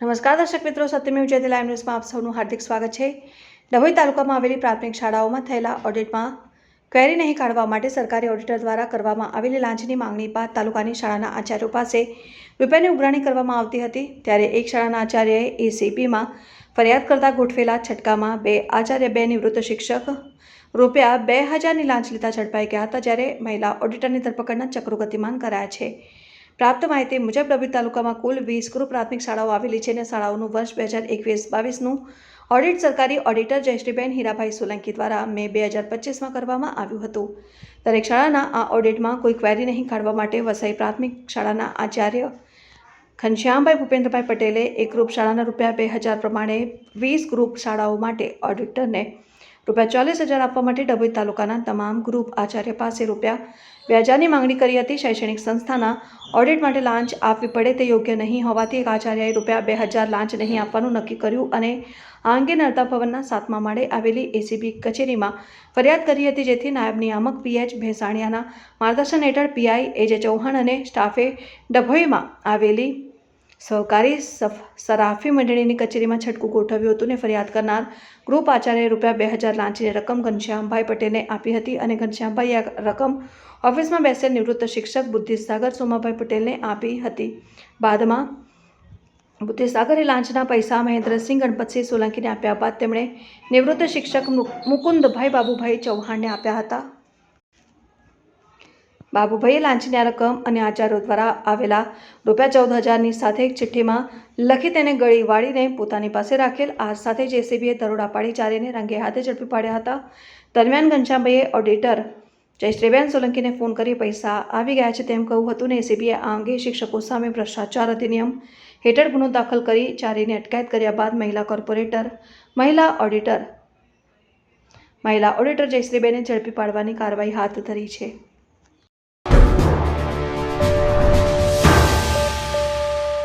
નમસ્કાર દર્શક મિત્રો સત્યમેવ જયતે લાઈવ ન્યૂઝમાં આપ સૌનું હાર્દિક સ્વાગત છે. ડભોઈ તાલુકામાં આવેલી પ્રાથમિક શાળાઓમાં થયેલા ઓડિટમાં ક્વેરી નહીં કાઢવા માટે સરકારી ઓડિટર દ્વારા કરવામાં આવેલી લાંચની માંગણી બાદ તાલુકાની શાળાના આચાર્યો પાસે રૂપિયાની ઉઘરાણી કરવામાં આવતી હતી. ત્યારે એક શાળાના આચાર્યએ એસીપીમાં ફરિયાદ કરતા ગોઠવેલા છટકામાં બે આચાર્ય, બે નિવૃત્ત શિક્ષક રૂપિયા બે હજારની લાંચ લેતા ઝડપાઈ ગયા હતા, જ્યારે મહિલા ઓડિટરની ધરપકડના ચક્રો ગતિમાન કરાયા છે. પ્રાપ્ત માહિતી મુજબ ડભોઈ તાલુકામાં કુલ વીસ ગૃહ પ્રાથમિક શાળાઓ આવેલી છે અને શાળાઓનું વર્ષ બે હજાર એકવીસ બાવીસનું ઓડિટ સરકારી ઓડિટર જયશ્રીબેન હીરાભાઈ સોલંકી દ્વારા મે બે હજાર પચીસમાં કરવામાં આવ્યું હતું. દરેક શાળાના આ ઓડિટમાં કોઈ ક્વેરી નહીં કાઢવા માટે વસાઈ પ્રાથમિક શાળાના આચાર્ય ઘનશ્યામભાઈ ભૂપેન્દ્રભાઈ પટેલે એક ગ્રુપ શાળાના રૂપિયા બે હજાર પ્રમાણે વીસ ગ્રુપ શાળાઓ માટે ઓડિટરને રૂપિયા ચાલીસ હજાર આપવા માટે ડભોઈ તાલુકાના તમામ ગ્રુપ આચાર્ય પાસે રૂપિયા હજારની માંગણી કરી હતી. શૈક્ષણિક સંસ્થાના ઓડિટ માટે લાંચ આપવી પડે તે યોગ્ય નહીં હોવાથી એક આચાર્યએ રૂપિયા બે હજાર લાંચ નહીં આપવાનું નક્કી કર્યું અને આ અંગે નર્તા ભવનના સાતમા માળે આવેલી એસીબી કચેરીમાં ફરિયાદ કરી હતી, જેથી નાયબ નિયામક પીએચ ભેસાણિયાના માર્ગદર્શન હેઠળ પીઆઈ એજે ચૌહાણ અને સ્ટાફે ડભોઈમાં આવેલી સહકારી સરાફી મંડળીની કચેરીમાં છટકું ગોઠવ્યું હતું ને ફરિયાદ કરનાર ગ્રુપ આચાર્યએ રૂપિયા બે હજાર લાંચની રકમ ઘનશ્યામભાઈ પટેલને આપી હતી અને ઘનશ્યામભાઈએ આ રકમ ઓફિસમાં બેસેલ નિવૃત્ત શિક્ષક બુદ્ધિસાગર સોમાભાઈ પટેલને આપી હતી. બાદમાં બુદ્ધિસાગરે લાંચના પૈસા મહેન્દ્રસિંહ ગણપતસિંહ સોલંકીને આપ્યા બાદ તેમણે નિવૃત્ત શિક્ષક મુકુંદભાઈ બાબુભાઈ ચૌહાણને આપ્યા હતા. બાબુભાઈએ લાંચની આ રકમ અને આચાર્યો દ્વારા આવેલા રૂપિયા ચૌદ હજારની સાથે એક ચિઠ્ઠીમાં લખી તેને ગળી વાળીને પોતાની પાસે રાખેલ આ સાથે જ એસીબીએ દરોડા પાડી ચારીને રંગે હાથે ઝડપી પાડ્યા હતા. દરમિયાન ઘનશ્યામભાઈએ ઓડિટર જયશ્રીબેન સોલંકીને ફોન કરી પૈસા આવી ગયા છે તેમ કહ્યું હતું ને એસીબીએ આ અંગે શિક્ષકો સામે ભ્રષ્ટાચાર અધિનિયમ હેઠળ ગુનો દાખલ કરી ચારીને અટકાયત કર્યા બાદ મહિલા કોર્પોરેટર, મહિલા ઓડિટર મહિલા ઓડિટર જયશ્રીબેને ઝડપી પાડવાની કાર્યવાહી હાથ ધરી છે.